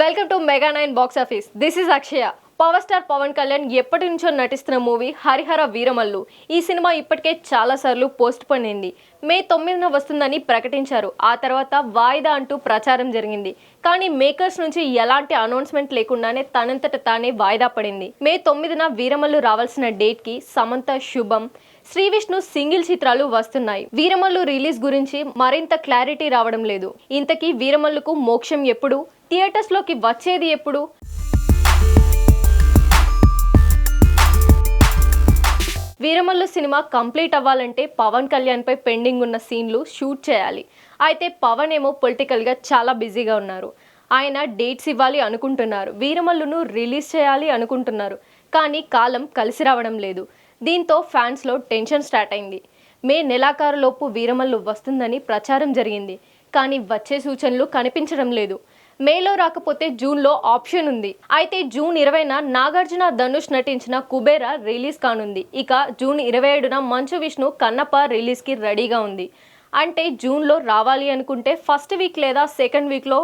Welcome to mega nine box office this is Akshaya power star Pawan Kalyan ఎప్పటి నుంచో నటిస్తున్న movie Harihara Veeramallu. ఈ cinema ఇప్పటికే చాలా సార్లు పోస్ట్ పోన్ అయింది. మే తొమ్మిదిన వస్తుందని ప్రకటించారు. ఆ తర్వాత వాయిదా అంటూ ప్రచారం జరిగింది. కానీ మేకర్స్ నుంచి ఎలాంటి అనౌన్స్మెంట్ లేకుండానే తనంతట తానే వాయిదా పడింది. మే తొమ్మిదిన వీరమల్లు రావాల్సిన డేట్కి సమంత శుభం. శ్రీ విష్ణు సింగిల్ చిత్రాలు వస్తున్నాయి. వీరమల్లు రిలీజ్ గురించి మరింత క్లారిటీ రావడం లేదు. ఇంతకీ వీరమల్లుకు మోక్షం ఎప్పుడు? థియేటర్స్లోకి వచ్చేది ఎప్పుడు? వీరమల్లు సినిమా కంప్లీట్ అవ్వాలంటే పవన్ కళ్యాణ్ పై పెండింగ్ ఉన్న సీన్లు షూట్ చేయాలి. అయితే పవన్ ఏమో పొలిటికల్గా చాలా బిజీగా ఉన్నారు. ఆయన డేట్స్ ఇవ్వాలి అనుకుంటున్నారు. వీరమల్లును రిలీజ్ చేయాలి అనుకుంటున్నారు. కానీ కాలం కలిసి రావడం లేదు. దీంతో ఫ్యాన్స్లో టెన్షన్ స్టార్ట్ అయింది. మే నెలాఖరులోపు వీరమల్లు వస్తుందని ప్రచారం జరిగింది. కానీ వచ్చే సూచనలు కనిపించడం లేదు. మేలో రాకపోతే జూన్లో ఆప్షన్ ఉంది. అయితే జూన్ ఇరవైన నాగార్జున ధనుష్ నటించిన కుబేరా రిలీజ్ కానుంది. ఇక జూన్ ఇరవై ఏడున మంచు విష్ణు కన్నప్ప రిలీజ్కి రెడీగా ఉంది. అంటే జూన్లో రావాలి అనుకుంటే ఫస్ట్ వీక్ లేదా సెకండ్ వీక్లో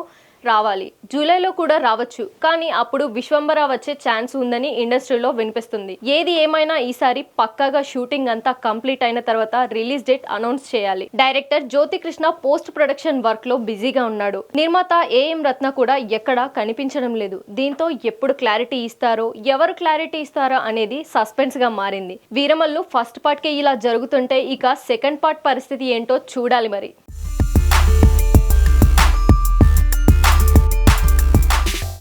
రావాలి. జూలైలో కూడా రావచ్చు. కానీ అప్పుడు విశ్వంబర వచ్చే ఛాన్స్ ఉందని ఇండస్ట్రీలో వినిపిస్తుంది. ఏది ఏమైనా ఈసారి పక్కాగా షూటింగ్ అంతా కంప్లీట్ అయిన తర్వాత రిలీజ్ డేట్ అనౌన్స్ చేయాలి. Director Jyothi Krishna post production వర్క్లో బిజీగా ఉన్నాడు. నిర్మాత ఏఎం రత్న కూడా ఎక్కడా కనిపించడం లేదు. దీంతో ఎప్పుడు క్లారిటీ ఇస్తారో ఎవరు క్లారిటీ ఇస్తారో అనేది సస్పెన్స్గా మారింది. వీరమల్లు ఫస్ట్ పార్ట్ కే ఇలా జరుగుతుంటే ఇక సెకండ్ పార్ట్ పరిస్థితి ఏంటో చూడాలి మరి.